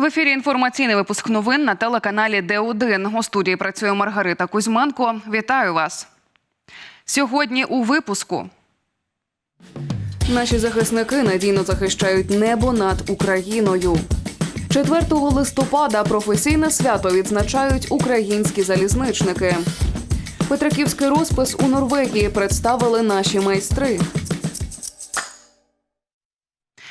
В ефірі інформаційний випуск новин на телеканалі Д1. У студії працює Маргарита Кузьменко. Вітаю вас. Сьогодні у випуску. Наші захисники надійно захищають небо над Україною. 4 листопада професійне свято відзначають українські залізничники. Петриківський розпис у Норвегії представили наші майстри.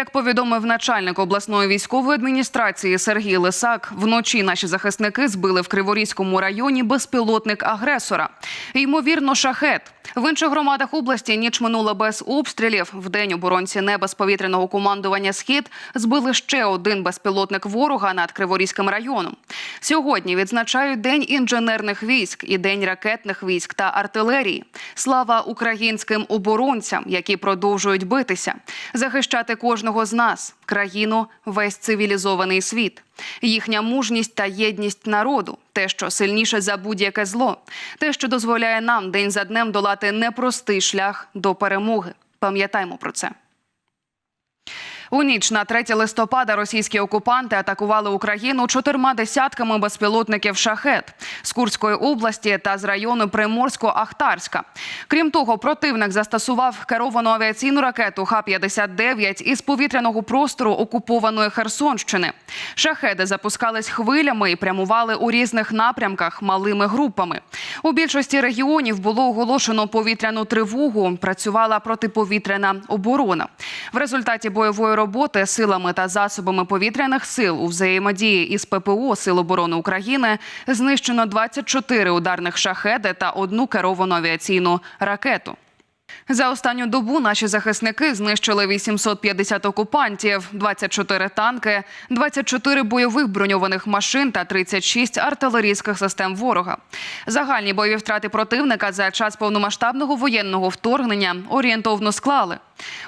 Як повідомив начальник обласної військової адміністрації Сергій Лисак, вночі наші захисники збили в Криворізькому районі безпілотник агресора. Ймовірно, шахет. В інших громадах області ніч минула без обстрілів. Вдень оборонці неба з повітряного командування Схід збили ще один безпілотник ворога над Криворізьким районом. Сьогодні відзначають День інженерних військ і День ракетних військ та артилерії. Слава українським оборонцям, які продовжують битися, захищати кожного з нас, країну, весь цивілізований світ. Їхня мужність та єдність народу те, що сильніше за будь-яке зло, те, що дозволяє нам день за днем долати непростий шлях до перемоги. Пам'ятаймо про це. У ніч на 3 листопада російські окупанти атакували Україну чотирма десятками безпілотників шахет з Курської області та з району Приморсько-Ахтарська. Крім того, противник застосував керовану авіаційну ракету Х-59 із повітряного простору окупованої Херсонщини. Шахеди запускались хвилями і прямували у різних напрямках малими групами. У більшості регіонів було оголошено повітряну тривогу. Працювала протиповітряна оборона. В результаті бойової роботи силами та засобами повітряних сил у взаємодії із ППО Сил оборони України знищено 24 ударних шахеди та одну керовану авіаційну ракету. За останню добу наші захисники знищили 850 окупантів, 24 танки, 24 бойових броньованих машин та 36 артилерійських систем ворога. Загальні бойові втрати противника за час повномасштабного воєнного вторгнення орієнтовно склали.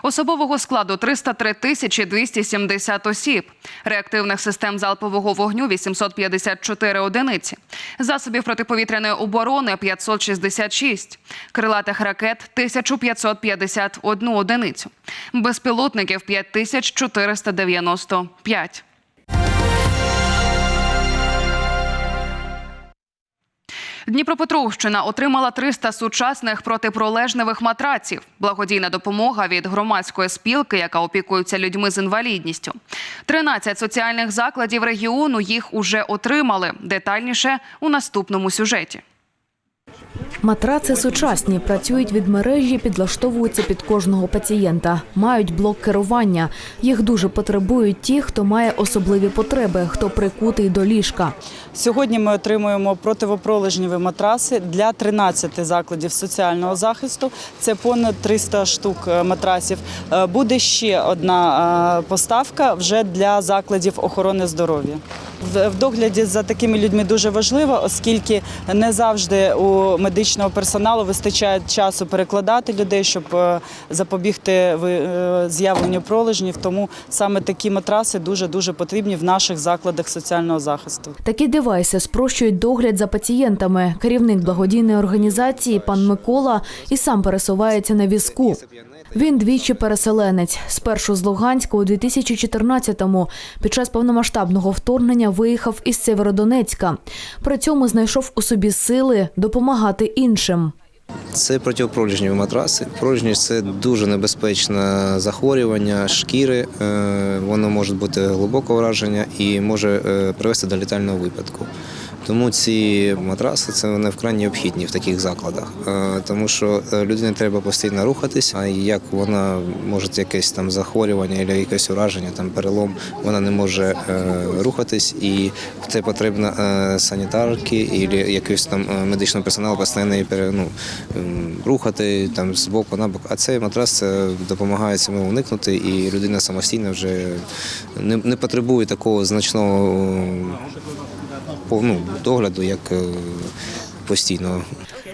Особового складу 303 тисячі 270 осіб, реактивних систем залпового вогню 854 одиниці, засобів протиповітряної оборони 566, крилатих ракет 1551 одиницю, безпілотників 5495. Дніпропетровщина отримала 300 сучасних протипролежневих матраців. Благодійна допомога від громадської спілки, яка опікується людьми з інвалідністю. 13 соціальних закладів регіону їх уже отримали. Детальніше у наступному сюжеті. Матраци сучасні, працюють від мережі, підлаштовуються під кожного пацієнта, мають блок керування. Їх дуже потребують ті, хто має особливі потреби, хто прикутий до ліжка. Сьогодні ми отримуємо противопролежневі матраси для 13 закладів соціального захисту. Це понад 300 штук е, матрасів. Е, Буде ще одна е, поставка вже для закладів охорони здоров'я. В догляді за такими людьми дуже важливо, оскільки не завжди у медичного персоналу вистачає часу перекладати людей, щоб е, запобігти е, з'явленню пролежнів. Тому саме такі матраси дуже дуже потрібні в наших закладах соціального захисту. Такі девайси спрощують догляд за пацієнтами. Керівник благодійної організації пан Микола і сам пересувається на візку. Він двічі переселенець. Спершу з Луганська у 2014-му під час повномасштабного вторгнення виїхав із Северодонецька. При цьому знайшов у собі сили допомагати іншим. Це протипролежневі матраси. Пролежність – це дуже небезпечне захворювання шкіри. Е, Воно може бути глибоке враження і може е, привести до літального випадку. Тому ці матраси це вони вкрай необхідні в таких закладах, Е, тому що е, людині треба постійно рухатись. А як вона може якесь там захворювання або якесь ураження, там перелом, вона не може е, рухатись, і це потрібно санітарки або якийсь там медичного персоналу постійно її ну, рухати там з боку на бок. А цей матрас це допомагає цьому уникнути, і людина самостійно вже не, не потребує такого значного ну, догляду, як постійно.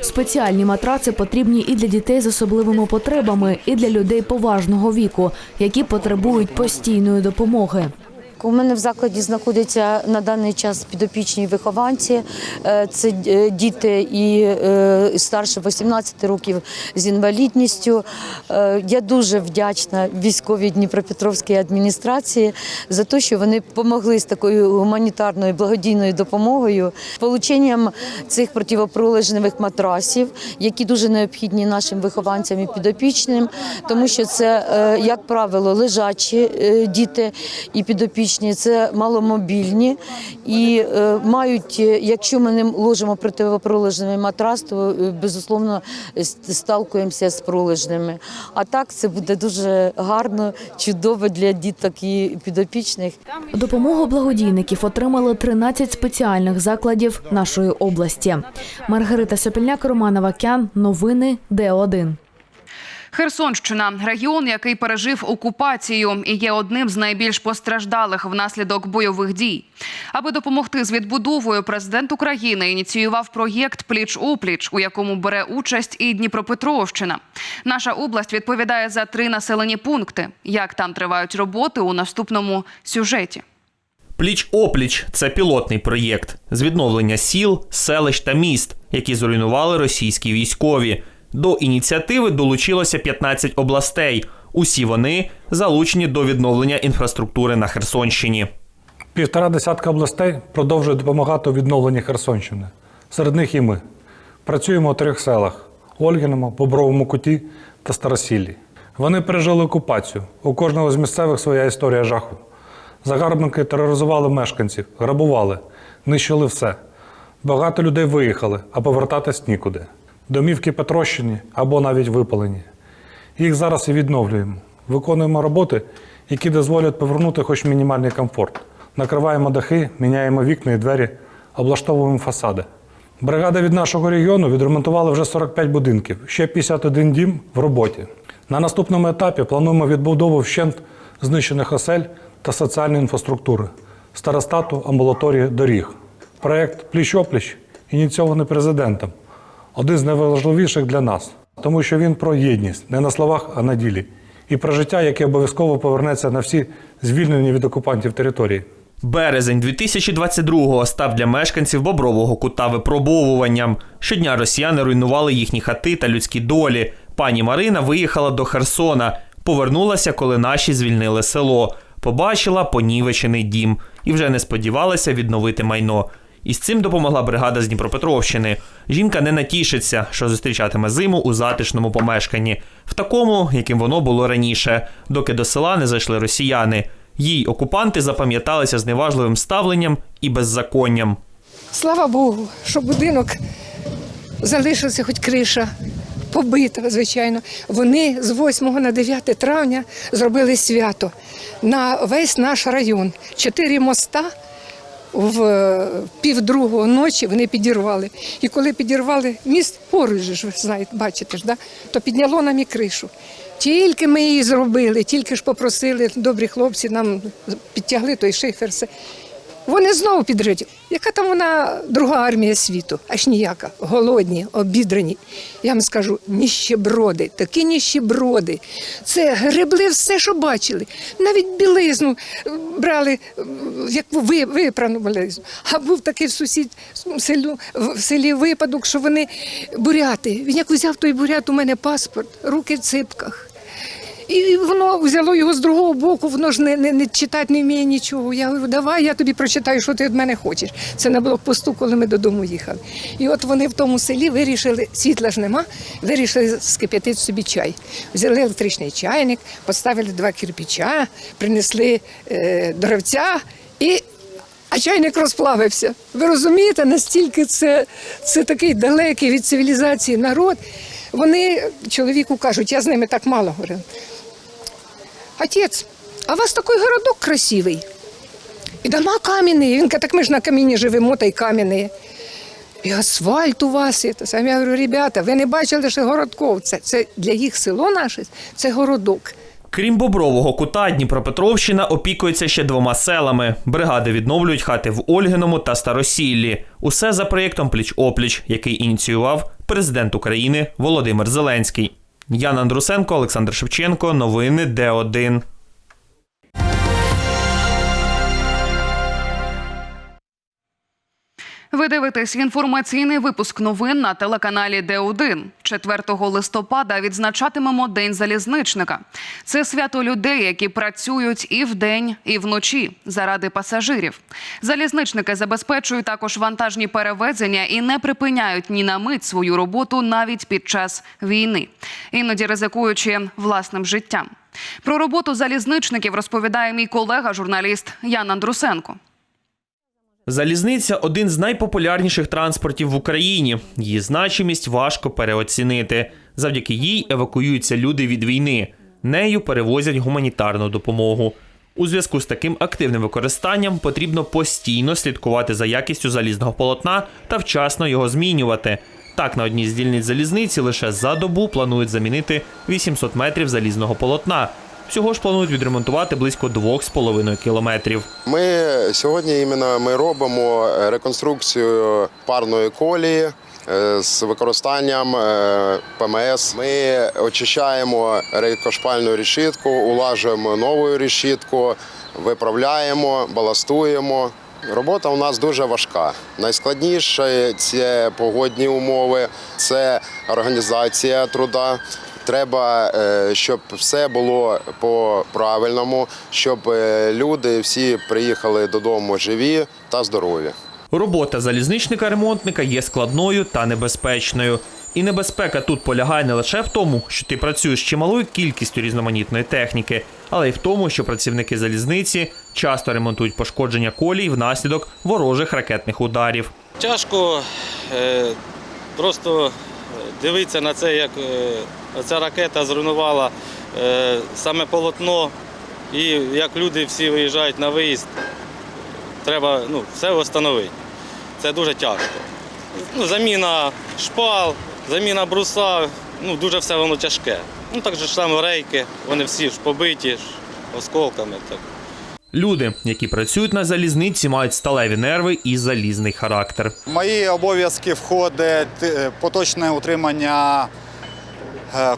Спеціальні матраци потрібні і для дітей з особливими потребами, і для людей поважного віку, які потребують постійної допомоги. У мене в закладі знаходяться на даний час підопічні вихованці. Е, Це е, діти і е, старше 18 років з інвалідністю. Я дуже вдячна військовій Дніпропетровській адміністрації за те, що вони допомогли з такою гуманітарною благодійною допомогою, полученням цих противопролежневих матрасів, які дуже необхідні нашим вихованцям і підопічним, тому що це, як правило, лежачі діти і підопічні, це маломобільні і е, мають, е, якщо ми не ложимо противопролежневий матрас, то е, безусловно сталкуємося з пролежними. А так це буде дуже гарно, чудово для діток і підопічних. Допомогу благодійників отримали 13 спеціальних закладів нашої області. Маргарита Сопільняк, Романа Вакян. Новини Д1. Херсонщина регіон, який пережив окупацію і є одним з найбільш постраждалих внаслідок бойових дій. Аби допомогти з відбудовою, президент України ініціював проєкт Пліч опліч, у якому бере участь і Дніпропетровщина. Наша область відповідає за три населені пункти. Як там тривають роботи у наступному сюжеті. Пліч опліч це пілотний проєкт з відновлення сіл, селищ та міст, які зруйнували російські військові. До ініціативи долучилося 15 областей. Усі вони залучені до відновлення інфраструктури на Херсонщині. Півтора десятка областей продовжує допомагати у відновленні Херсонщини. Серед них і ми. Працюємо у трьох селах: Ольгіному, Бобровому Куті та Старосіллі. Вони пережили окупацію. У кожного з місцевих своя історія жаху. Загарбники тероризували мешканців, грабували, нищили все. Багато людей виїхали, а повертатись нікуди. Домівки потрощені або навіть випалені. Їх зараз і відновлюємо. Виконуємо роботи, які дозволять повернути хоч мінімальний комфорт. Накриваємо дахи, міняємо вікна і двері, облаштовуємо фасади. Бригада від нашого регіону відремонтувала вже 45 будинків, ще 51 дім в роботі. На наступному етапі плануємо відбудову вщент знищених осель та соціальної інфраструктури, старостату, амбулаторії, доріг. Проєкт Пліч-опліч ініційований президентом один з найважливіших для нас, тому що він про єдність не на словах, а на ділі, і про життя, яке обов'язково повернеться на всі звільнені від окупантів території. Березень 2022-го став для мешканців Бобрового кута випробовуванням. Щодня росіяни руйнували їхні хати та людські долі. Пані Марина виїхала до Херсона, повернулася, коли наші звільнили село. Побачила понівечений дім і вже не сподівалася відновити майно. І з цим допомогла бригада з Дніпропетровщини. Жінка не натішиться, що зустрічатиме зиму у затишному помешканні, в такому, яким воно було раніше, доки до села не зайшли росіяни. Їй окупанти запам'яталися зневажливим ставленням і беззаконням. Слава Богу, що будинок залишився хоч криша. Побита, звичайно. Вони з 8 на 9 травня зробили свято на весь наш район. Чотири моста в е, півдругого ночі вони підірвали. І коли підірвали міст поруч, ж, знаєте, бачите ж, да? то підняло нам і кришу. Тільки ми її зробили, тільки ж попросили добрі хлопці, нам підтягли той шифер. Вони знову підряді. Яка там вона друга армія світу? Аж ніяка. Голодні, обідрані. Я вам скажу, ніщеброди, такі ніщеброди. Це гребли все, що бачили. Навіть білизну брали, як ви, випрану білизну. А був такий сусід в селю, в селі випадок, що вони буряти. Він як взяв той бурят, у мене паспорт, руки в ципках. І воно взяло його з другого боку, воно ж не, не, не читати не вміє нічого. Я говорю, давай я тобі прочитаю, що ти від мене хочеш. Це на блокпосту, коли ми додому їхали. І от вони в тому селі вирішили, світла ж нема, вирішили скип'ятити собі чай. Взяли електричний чайник, поставили два кирпича, принесли е, дровця і. А чайник розплавився. Ви розумієте, настільки це, це такий далекий від цивілізації народ. Вони чоловіку кажуть, я з ними так мало говорив. Отець, а у вас такий городок красивий. І дома кам'яні. Він каже, так ми ж на каміні живемо, та й кам'яні. І асфальт у вас. І. Я говорю, ребята, ви не бачили, що городков. Це, це для їх село наше, це городок. Крім Бобрового кута, Дніпропетровщина опікується ще двома селами. Бригади відновлюють хати в Ольгиному та Старосіллі. Усе за проєктом Пліч-опліч, який ініціював президент України Володимир Зеленський. Яна Андрусенко, Олександр Шевченко. Новини Д1. Ви дивитесь інформаційний випуск новин на телеканалі Д1. 4 листопада відзначатимемо День залізничника. Це свято людей, які працюють і вдень, і вночі заради пасажирів. Залізничники забезпечують також вантажні перевезення і не припиняють ні на мить свою роботу навіть під час війни, іноді ризикуючи власним життям. Про роботу залізничників розповідає мій колега, журналіст Ян Андрусенко. Залізниця один з найпопулярніших транспортів в Україні. Її значимість важко переоцінити. Завдяки їй евакуюються люди від війни. Нею перевозять гуманітарну допомогу. У зв'язку з таким активним використанням потрібно постійно слідкувати за якістю залізного полотна та вчасно його змінювати. Так, на одній з дільниць залізниці лише за добу планують замінити 800 метрів залізного полотна. Всього ж планують відремонтувати близько 2,5 кілометрів. Ми сьогодні іменно ми робимо реконструкцію парної колії е, з використанням е, ПМС. Ми очищаємо рейкошпальну решітку, улажуємо нову решітку, виправляємо, баластуємо. Робота у нас дуже важка. Найскладніше це погодні умови, це організація труда. Треба, е, щоб все було по правильному, щоб е, люди всі приїхали додому живі та здорові. Робота залізничника-ремонтника є складною та небезпечною. І небезпека тут полягає не лише в тому, що ти працюєш чималою кількістю різноманітної техніки, але й в тому, що працівники залізниці часто ремонтують пошкодження колій внаслідок ворожих ракетних ударів. Тяжко е, просто дивитися на це, як ця ракета зруйнувала е, саме полотно, і як люди всі виїжджають на виїзд, треба ну, все встановити. Це дуже тяжко. Ну, заміна шпал, заміна бруса, ну, дуже все воно тяжке. Ну, так же ж саме рейки, вони всі ж побиті ж, осколками. Так. Люди, які працюють на залізниці, мають сталеві нерви і залізний характер. В мої обов'язки входить е, поточне утримання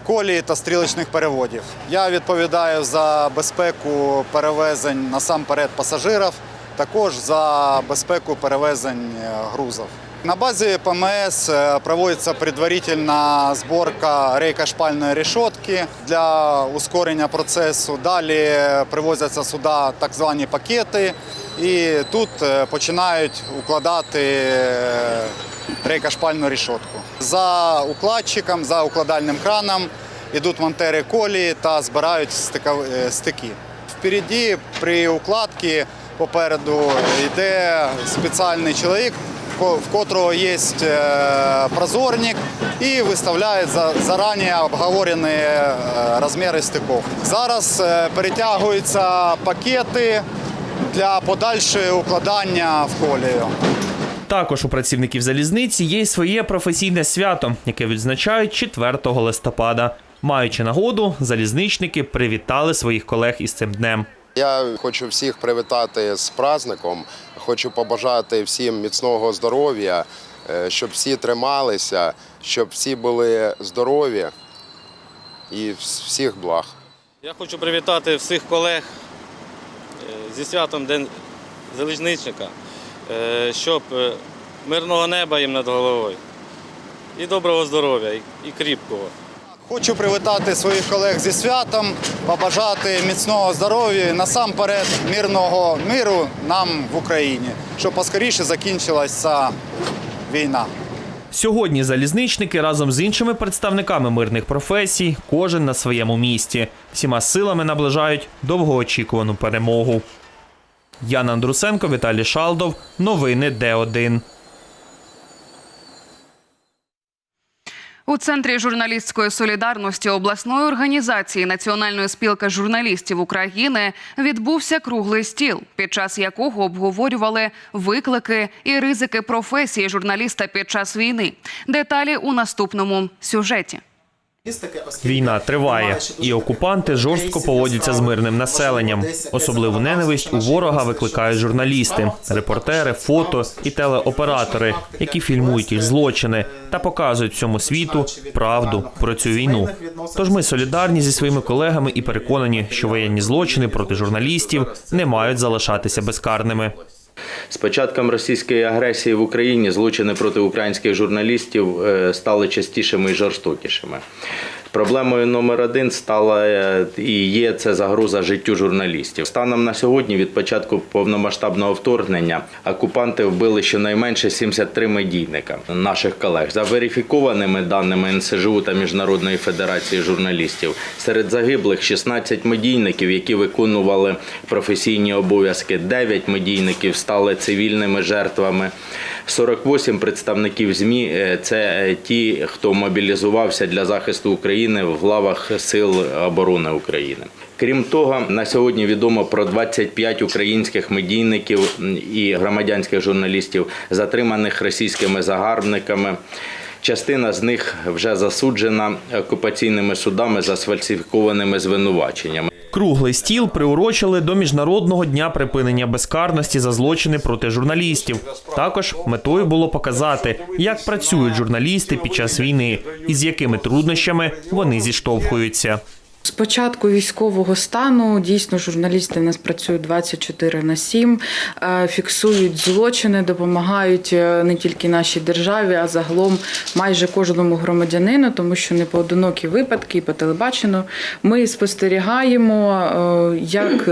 колії та стрілочних переводів. Я відповідаю за безпеку перевезень насамперед пасажирів, також за безпеку перевезень е, грузів. На базі ПМС е, проводиться предварительна зборка рейка-шпальної решетки для ускорення процесу. Далі привозяться сюди так звані пакети, і тут е, починають укладати рейка-шпальну решетку. За укладчиком, за укладальним краном йдуть монтери колії та збирають е, стики. Впереді при укладці попереду йде спеціальний чоловік, в котрого є е, прозорник і виставляє зарані обговорені е, розміри стиків. Зараз перетягуються пакети для подальшого укладання в колію. Також у працівників залізниці є й своє професійне свято, яке відзначають 4 листопада. Маючи нагоду, залізничники привітали своїх колег із цим днем. Я хочу всіх привітати з праздником. Хочу побажати всім міцного здоров'я, е, щоб всі трималися, щоб всі були здорові і всіх благ. Я хочу привітати всіх колег е, зі святом День залізничника, щоб е, мирного неба їм над головою і доброго здоров'я, і- і кріпкого. Хочу привітати своїх колег зі святом, побажати міцного здоров'я, і насамперед мирного миру нам в Україні, щоб поскоріше закінчилася війна. Сьогодні залізничники разом з іншими представниками мирних професій, кожен на своєму місці, всіма силами наближають довгоочікувану перемогу. Яна Андрусенко, Віталій Шалдов. Новини Д1. У центрі журналістської солідарності обласної організації Національної спілки журналістів України відбувся круглий стіл, під час якого обговорювали виклики і ризики професії журналіста під час війни. Деталі у наступному сюжеті. Війна триває, і окупанти жорстко поводяться з мирним населенням. Особливу ненависть у ворога викликають журналісти, репортери, фото і телеоператори, які фільмують їх злочини та показують всьому світу правду про цю війну. Тож ми солідарні зі своїми колегами і переконані, що воєнні злочини проти журналістів не мають залишатися безкарними. З початком російської агресії в Україні злочини проти українських журналістів е, стали частішими і жорстокішими. Проблемою номер один стала е, і є це загроза життю журналістів. Станом на сьогодні, від початку повномасштабного вторгнення, окупанти вбили щонайменше 73 медійника наших колег. За верифікованими даними НСЖУ та Міжнародної федерації журналістів, серед загиблих 16 медійників, які виконували професійні обов'язки, 9 медійників стали цивільними жертвами. 48 представників ЗМІ е, це е, ті, хто мобілізувався для захисту України в лавах Сил оборони України. Крім того, на сьогодні відомо про 25 українських медійників і громадянських журналістів, затриманих російськими загарбниками. Частина з них вже засуджена окупаційними судами за сфальсифікованими звинуваченнями. Круглий стіл приурочили до міжнародного дня припинення безкарності за злочини проти журналістів. Також метою було показати, як працюють журналісти під час війни і з якими труднощами вони зіштовхуються. З початку військового стану дійсно журналісти в нас працюють 24 на 7, е, фіксують злочини, допомагають е, не тільки нашій державі, а загалом майже кожному громадянину, тому що не поодинокі випадки і по телебаченню. Ми спостерігаємо, е, як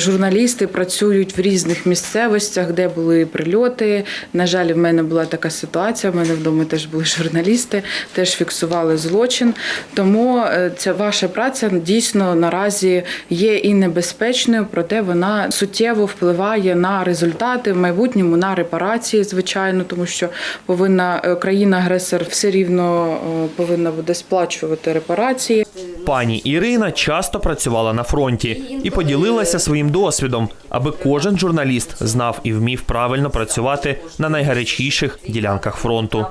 журналісти працюють в різних місцевостях, де були прильоти. На жаль, в мене була така ситуація. В мене вдома теж були журналісти, теж фіксували злочин. Тому е, ця ваша праця дійсно наразі є і небезпечною, проте вона суттєво впливає на результати в майбутньому, на репарації, звичайно, тому що повинна е, країна-агресор все рівно е, повинна буде сплачувати репарації. Пані Ірина часто працювала на фронті і поділилася своїм досвідом, аби кожен журналіст знав і вмів правильно працювати на найгарячіших ділянках фронту.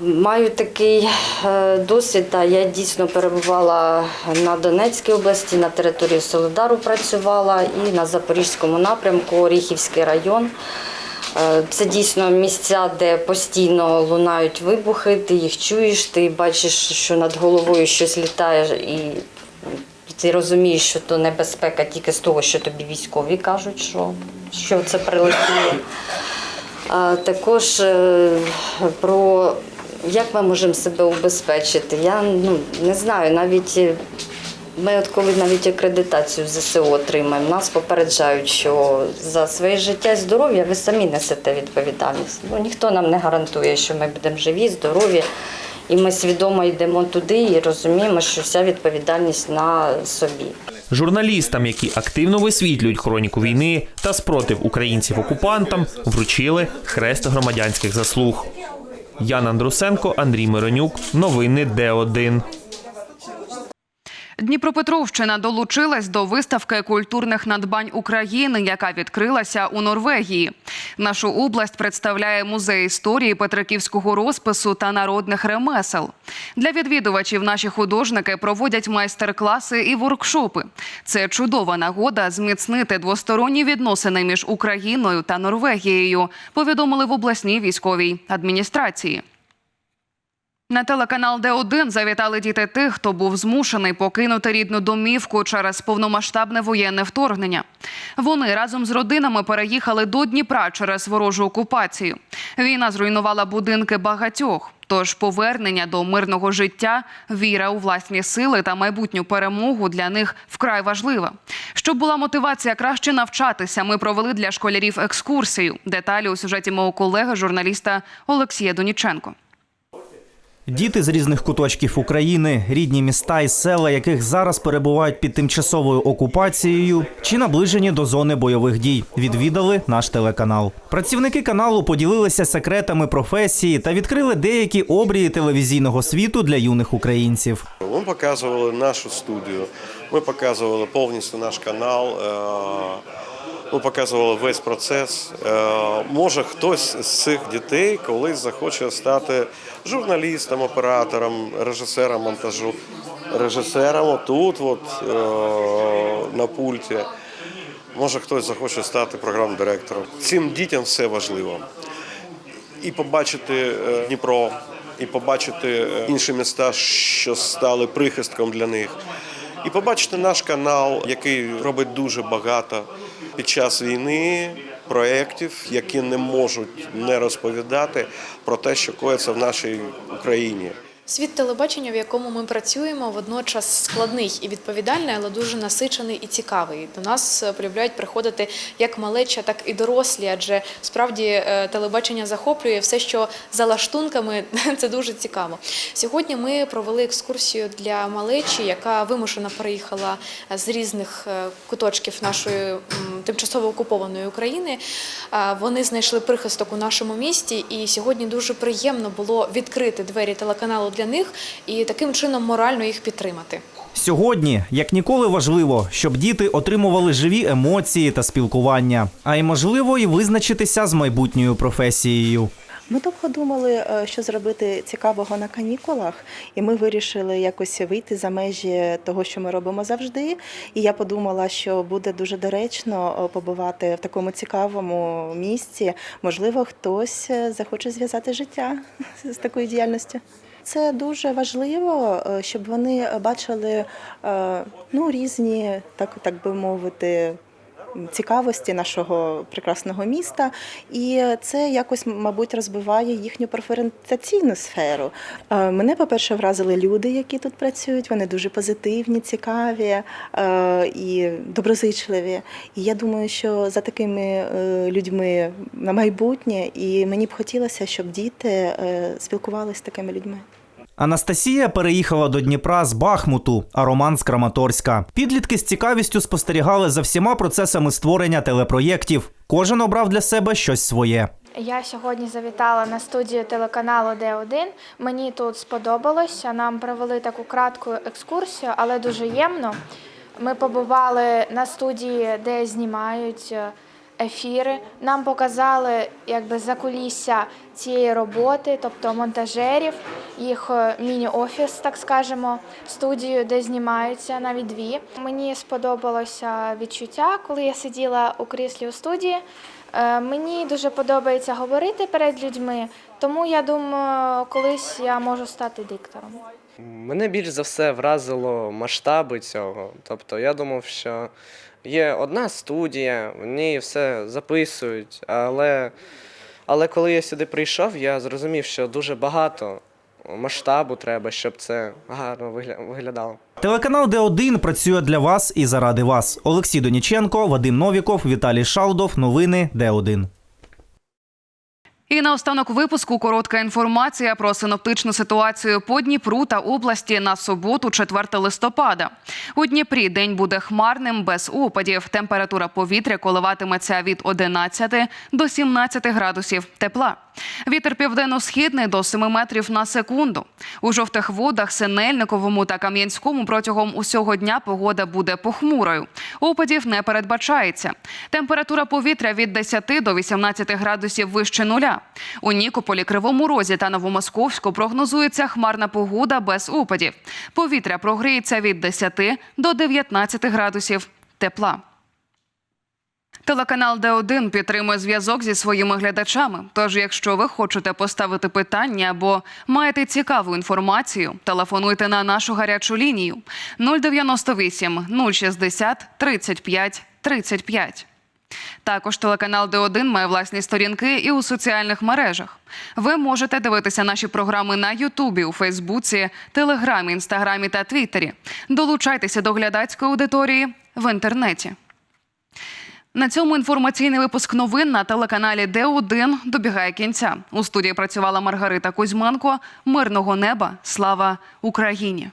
Маю такий е, досвід. та Я дійсно перебувала на Донецькій області, на території Солидару працювала і на Запорізькому напрямку, Оріхівський район. Е, Це дійсно місця, де постійно лунають вибухи, ти їх чуєш, ти бачиш, що над головою щось літає, і ти розумієш, що то небезпека тільки з того, що тобі військові кажуть, що, що це прилетіло. Також е, про як ми можемо себе убезпечити. Я ну, не знаю, навіть ми от коли навіть акредитацію ЗСУ отримаємо, нас попереджають, що за своє життя і здоров'я ви самі несете відповідальність. Бо ніхто нам не гарантує, що ми будемо живі, здорові. І ми свідомо йдемо туди і розуміємо, що вся відповідальність на собі. Журналістам, які активно висвітлюють хроніку війни та спротив українців окупантам, вручили хрест громадянських заслуг. Ян Андрусенко, Андрій Миронюк. Новини Д1. Дніпропетровщина долучилась до виставки культурних надбань України, яка відкрилася у Норвегії. Нашу область представляє музей історії петриківського розпису та народних ремесел. Для відвідувачів наші художники проводять майстер-класи і воркшопи. Це чудова нагода зміцнити двосторонні відносини між Україною та Норвегією. Повідомили в обласній військовій адміністрації. На телеканал Д1 завітали діти тих, хто був змушений покинути рідну домівку через повномасштабне воєнне вторгнення. Вони разом з родинами переїхали до Дніпра через ворожу окупацію. Війна зруйнувала будинки багатьох. Тож повернення до мирного життя, віра у власні сили та майбутню перемогу для них вкрай важлива. Щоб була мотивація краще навчатися, ми провели для школярів екскурсію. Деталі у сюжеті мого колеги, журналіста Олексія Доніченко. Діти з різних куточків України, рідні міста і села, яких зараз перебувають під тимчасовою окупацією чи наближені до зони бойових дій, відвідали наш телеканал. Працівники каналу поділилися секретами професії та відкрили деякі обрії телевізійного світу для юних українців. Ми показували нашу студію, ми показували повністю наш канал. е, Ми показували весь процес. Е, Може хтось з цих дітей колись захоче стати журналістом, оператором, режисером монтажу, режисером отут, от, е, на пульті. Може хтось захоче стати програмним директором. Цим дітям все важливо. І побачити е, Дніпро, і побачити е, інші міста, що стали прихистком для них. І побачити наш канал, який робить дуже багато під час війни проєктів, які не можуть не розповідати про те, що коїться в нашій Україні. Світ телебачення, в якому ми працюємо, водночас складний і відповідальний, але дуже насичений і цікавий. До нас е, полюбляють приходити як малеча, так і дорослі, адже справді е, телебачення захоплює все, що за лаштунками, це дуже цікаво. Сьогодні ми провели екскурсію для малечі, яка вимушено приїхала з різних е, куточків нашої тимчасово окупованої України. Е, Вони знайшли прихисток у нашому місті, і сьогодні дуже приємно було відкрити двері телеканалу для них і таким чином морально їх підтримати. Сьогодні, як ніколи, важливо, щоб діти отримували живі емоції та спілкування, а й можливо і визначитися з майбутньою професією. Ми довго думали, е, що зробити цікавого на канікулах, і ми вирішили якось вийти за межі того, що ми робимо завжди. І я подумала, що буде дуже доречно е, побувати в такому цікавому місці. Можливо, хтось е, захоче зв'язати життя з такою діяльністю. Це дуже важливо, е, щоб вони бачили е, ну, різні, так, так би мовити, цікавості нашого прекрасного міста, і це якось, мабуть, розвиває їхню преференційну сферу. Е, Мене, по-перше, вразили люди, які тут працюють. Вони дуже позитивні, цікаві і доброзичливі. І я думаю, що за такими людьми на майбутнє, і мені б хотілося, щоб діти спілкувалися з такими людьми. Анастасія переїхала до Дніпра з Бахмуту, а Роман з Краматорська. Підлітки з цікавістю спостерігали за всіма процесами створення телепроєктів. Кожен обрав для себе щось своє. Я сьогодні завітала на студію телеканалу Д1. Мені тут сподобалося. Нам провели таку кратку екскурсію, але дуже ємно. Ми побували на студії, де знімають е, ефіри. Нам показали якби закулісся цієї роботи, тобто монтажерів, їх е, міні-офіс, так скажемо, студію, де знімаються навіть дві. Мені сподобалося відчуття, коли я сиділа у кріслі у студії. Е, Мені дуже подобається говорити перед людьми, тому я думаю, колись я можу стати диктором. Мене більш за все вразило масштаби цього. Тобто я думав, що є одна студія, в ній все записують, але, але коли я сюди прийшов, я зрозумів, що дуже багато масштабу треба, щоб це гарно виглядало. Телеканал Д1 працює для вас і заради вас. Олексій Доніченко, Вадим Новіков, Віталій Шалдов. Новини Д1. І наостанок випуску коротка інформація про синоптичну ситуацію по Дніпру та області на суботу, 4 листопада. У Дніпрі день буде хмарним без опадів. Температура повітря коливатиметься від 11 до 17 градусів тепла. Вітер південно-східний до 7 метрів на секунду. У жовтих водах, Синельниковому та Кам'янському протягом усього дня погода буде похмурою. Опадів не передбачається. Температура повітря від 10 до 18 градусів вище нуля. У Нікополі, Кривому Розі та Новомосковську прогнозується хмарна погода без опадів. Повітря прогріється від 10 до 19 градусів тепла. Телеканал Д1 підтримує зв'язок зі своїми глядачами. Тож, якщо ви хочете поставити питання або маєте цікаву інформацію, телефонуйте на нашу гарячу лінію 098 060 35 35. Також телеканал Д1 має власні сторінки і у соціальних мережах. Ви можете дивитися наші програми на Ютубі, у Фейсбуці, Телеграмі, Інстаграмі та Твіттері. Долучайтеся до глядацької аудиторії в інтернеті. На цьому інформаційний випуск новин на телеканалі Д1 добігає кінця. У студії працювала Маргарита Кузьменко. Мирного неба. Слава Україні!